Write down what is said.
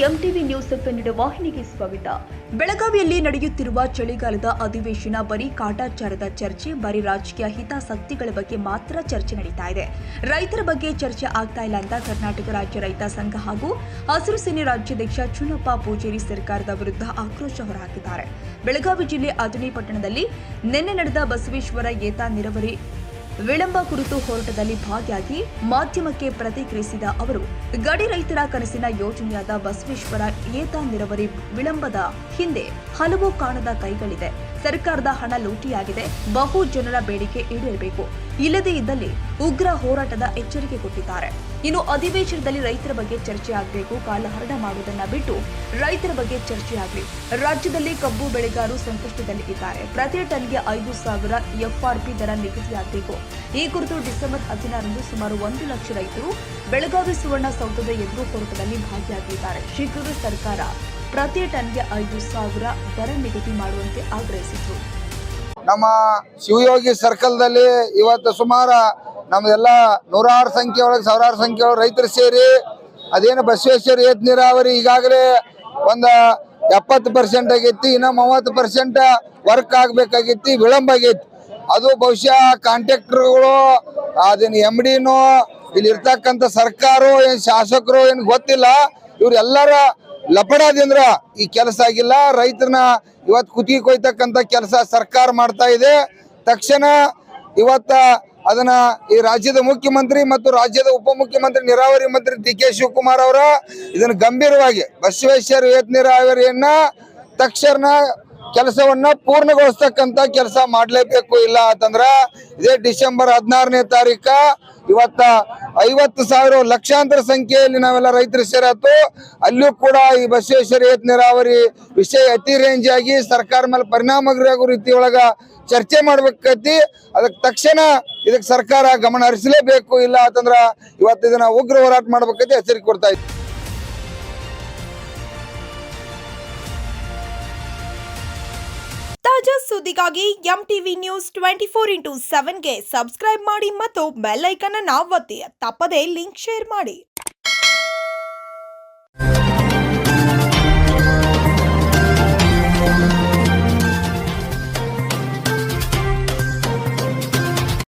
MTV news Kannada ವಾಹಿನಿಗೆ ಸ್ವಾಗತ. ಬೆಳಗಾವಿಯಲ್ಲಿ ನಡೆಯುತ್ತಿರುವ ಚಳಿಗಾಲದ ಅಧಿವೇಶನ ಬರೀ ಕಾಟಾಚಾರದ ಚರ್ಚೆ, ಬರೀ ರಾಜಕೀಯ ಹಿತಾಸಕ್ತಿಗಳ ಬಗ್ಗೆ ಮಾತ್ರ ಚರ್ಚೆ ನಡೀತಾ ಇದೆ. ರೈತರ ಬಗ್ಗೆ ಚರ್ಚೆ ಆಗ್ತಾ ಇಲ್ಲ ಅಂತ ಕರ್ನಾಟಕ ರಾಜ್ಯ ರೈತ ಸಂಘ ಹಾಗೂ ಹಸಿರು ಸೇನೆ ರಾಜ್ಯಾಧ್ಯಕ್ಷ ಚುನಪ್ಪ ಪೂಜೇರಿ ಸರ್ಕಾರದ ವಿರುದ್ಧ ಆಕ್ರೋಶ ಹೊರಹಾಕಿದ್ದಾರೆ. ಬೆಳಗಾವಿ ಜಿಲ್ಲೆ ಅಥಣಿ ಪಟ್ಟಣದಲ್ಲಿ ನಿನ್ನೆ ನಡೆದ ಬಸವೇಶ್ವರ ಏತ ನೀರಾವರಿ ವಿಳಂಬ ಕುರಿತು ಹೋರಾಟದಲ್ಲಿ ಭಾಗಿಯಾಗಿ ಮಾಧ್ಯಮಕ್ಕೆ ಪ್ರತಿಕ್ರಿಯಿಸಿದ ಅವರು, ಗಡಿ ರೈತರ ಕನಸಿನ ಯೋಜನೆಯಾದ ಬಸವೇಶ್ವರ ಏತ ನೀರಾವರಿ ವಿಳಂಬದ ಹಿಂದೆ ಹಲವು ಕಾಣದ ಕೈಗಳಿದೆ. ಸರ್ಕಾರದ ಹಣ ಲೂಟಿಯಾಗಿದೆ. ಬಹು ಜನರ ಬೇಡಿಕೆ ಈಡೇರಬೇಕು. ಇಲ್ಲದೇ ಇದ್ದಲ್ಲಿ ಉಗ್ರ ಹೋರಾಟದ ಎಚ್ಚರಿಕೆ ಕೊಟ್ಟಿದ್ದಾರೆ. ಇನ್ನು ಅಧಿವೇಶನದಲ್ಲಿ ರೈತರ ಬಗ್ಗೆ ಚರ್ಚೆ ಆಗಬೇಕು ಕಾಲಹರಣ ಮಾಡುವುದನ್ನ ಬಿಟ್ಟು ರೈತರ ಬಗ್ಗೆ ಚರ್ಚೆ ಆಗಲಿ. ರಾಜ್ಯದಲ್ಲಿ ಕಬ್ಬು ಬೆಳೆಗಾರರು ಸಂಕಷ್ಟದಲ್ಲಿ ಇದ್ದಾರೆ ಪ್ರತಿ ಟನ್ಗೆ ಐದು ಸಾವಿರ ಎಫ್ಆರ್ಪಿ ದರ ನಿಗದಿಯಾಗಬೇಕು. ಈ ಕುರಿತು ಡಿಸೆಂಬರ್ ಹದಿನಾರರಂದು ಸುಮಾರು ಒಂದು ಲಕ್ಷ ರೈತರು ಬೆಳಗಾವಿ ಸುವರ್ಣ ಸೌಧದ ಎದುರು ಹೋರಾಟದಲ್ಲಿ ಭಾಗಿಯಾಗಲಿದ್ದಾರೆ ಶೀಘ್ರವೇ ಸರ್ಕಾರ ಪ್ರತಿ ಟನ್ಗೆ ಐದು ಸಾವಿರ ದರ ನಿಗದಿ ಮಾಡುವಂತೆ ಆಗ್ರಹಿಸಿತು ನಮ್ಮ ಶಿವಯೋಗಿ ಸರ್ಕಲ್ದಲ್ಲಿ ಇವತ್ತು ಸುಮಾರು ನಮ್ದೆಲ್ಲ ನೂರಾರು ಸಂಖ್ಯೆ ಒಳಗೆ, ಸಾವಿರಾರು ಸಂಖ್ಯೆ ಒಳಗೆ ರೈತರು ಸೇರಿ, ಅದೇನು ಬಸವೇಶ್ವರ ಏತ್ ನೀರಾವರಿ ಈಗಾಗಲೇ ಒಂದು ಎಪ್ಪತ್ತು ಪರ್ಸೆಂಟ್ ಆಗೈತಿ ಇನ್ನು ಮೂವತ್ತು ಪರ್ಸೆಂಟ್ ವರ್ಕ್ ಆಗ್ಬೇಕಾಗಿತ್ತು, ವಿಳಂಬ ಆಗೈತಿ ಅದು ಬಹುಶಃ ಕಾಂಟ್ರಾಕ್ಟರ್ಗಳು, ಅದೇನು ಎಂ ಡಿನೋ ಇಲ್ಲಿ ಇರ್ತಕ್ಕಂಥ ಸರ್ಕಾರ, ಏನ್ ಶಾಸಕರು, ಏನು ಗೊತ್ತಿಲ್ಲ. ಇವರೆಲ್ಲರ ಲಪಡಾದಿಂದ್ರ ಈ ಕೆಲಸ ಆಗಿಲ್ಲ. ರೈತರನ್ನ ಇವತ್ತು ಕುತ್ತಿಗೆ ಕೊಯ್ತಕ್ಕಂಥ ಕೆಲಸ ಸರ್ಕಾರ ಮಾಡ್ತಾ ಇದೆ. ತಕ್ಷಣ ಇವತ್ತ ಅದನ್ನ ಈ ರಾಜ್ಯದ ಮುಖ್ಯಮಂತ್ರಿ ಮತ್ತು ರಾಜ್ಯದ ಉಪಮುಖ್ಯಮಂತ್ರಿ ನೀರಾವರಿ ಮಂತ್ರಿ ಡಿ ಕೆ ಶಿವಕುಮಾರ್ ಅವರ ಇದನ್ನು ಗಂಭೀರವಾಗಿ ಬಸವೇಶ್ವರ ಏತ್ ನೀರಾವರಿಯನ್ನ ತಕ್ಷಣ ಕೆಲಸವನ್ನ ಪೂರ್ಣಗೊಳಿಸ್ತಕ್ಕಂತ ಕೆಲಸ ಮಾಡಲೇಬೇಕು ಇಲ್ಲ ಅಂತಂದ್ರ ಇದೇ ಡಿಸೆಂಬರ್ ಹದಿನಾರನೇ ತಾರೀಕ ಇವತ್ತ ಐವತ್ತು ಸಾವಿರ ಲಕ್ಷಾಂತರ ಸಂಖ್ಯೆಯಲ್ಲಿ ನಾವೆಲ್ಲ ರೈತರು ಸೇರತ್ತು ಅಲ್ಲೂ ಕೂಡ ಈ ಬಸವೇಶ್ವರ ಏತ್ ನೀರಾವರಿ ವಿಷಯ ಅತಿ ರೇಂಜ್ ಆಗಿ ಸರ್ಕಾರ ಮೇಲೆ ಪರಿಣಾಮಗ್ರಿಯಾಗುವ ರೀತಿಯೊಳಗ ಚರ್ಚೆ ಮಾಡ್ಬೇಕೈತಿ ಅದಕ್ಕೆ ತಕ್ಷಣ ಇದಕ್ಕೆ ಸರ್ಕಾರ ಗಮನ ಹರಿಸಲೇಬೇಕು. ಇಲ್ಲ ಅಂತಂದ್ರ ಇವತ್ತು ಇದನ್ನ ಉಗ್ರ ಹೋರಾಟ ಮಾಡ್ಬೇಕೈತಿ ಎಚ್ಚರಿಕೆ ಕೊಡ್ತಾ ಇದ್ದೀವಿ ತಾಜಾ ಸುದ್ದಿಗಾಗಿ M TV news twenty four into ಸೆವೆನ್ಗೆ subscribe ಮಾಡಿ ಮತ್ತು ಬೆಲ್ ಅನ್ನು ಒತ್ತಿ. ತಪ್ಪದೇ ಲಿಂಕ್ ಶೇರ್ ಮಾಡಿ.